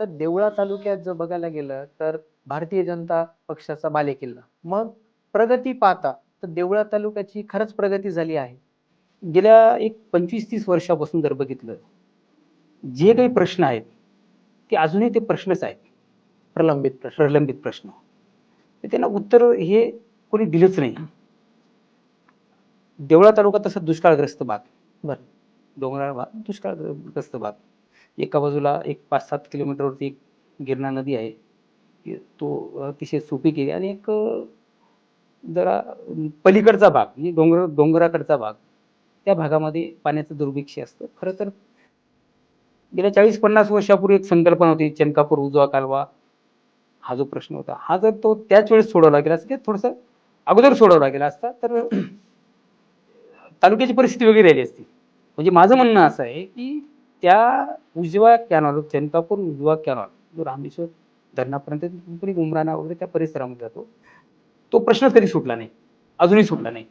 तर देवळा तालुक्यात जर बघायला गेलं तर भारतीय जनता पक्षाचा बालेकिल्ला. मग प्रगती पाहता तर देवळा तालुक्याची खरंच प्रगती झाली आहे. गेल्या एक पंचवीस तीस वर्षापासून जर बघितलं जे काही प्रश्न आहेत ते अजूनही ते प्रश्नच आहेत. प्रलंबित प्रश्न. प्रलंबित प्रश्न. त्यांना उत्तर हे कोणी दिलंच नाही. देवळा तालुका तसा दुष्काळग्रस्त भाग. बरं. डोंगराळ भाग दुष्काळग्रस्त भाग. एका बाजूला एक पाच सात किलोमीटरवरती एक गिरणा नदी आहे. की तो अतिशय सुपीक आहे आणि एक जरा पलीकडचा भाग म्हणजे डोंगर डोंगराकडचा भाग. त्या भागामध्ये पाण्याचं दुर्भिक्ष असतं. खरं तर गेल्या चाळीस पन्नास वर्षापूर्वी एक संकल्पना होती चनकापूर उजवा कालवा. हा जो प्रश्न होता हा जर तो त्याच वेळेस सोडवला गेला असता थोडंसं अगोदर सोडवला गेला असता तर तालुक्याची परिस्थिती वेगळी राहिली असती. म्हणजे माझं म्हणणं असं आहे की त्या उजव्या कॅनॉल जनतापूर उजवा कॅनॉल जो रामेश्वर धरणापर्यंत उमराणा वगैरे त्या परिसरामध्ये जातो. तो प्रश्न कधी सुटला नाही. अजूनही सुटला नाही.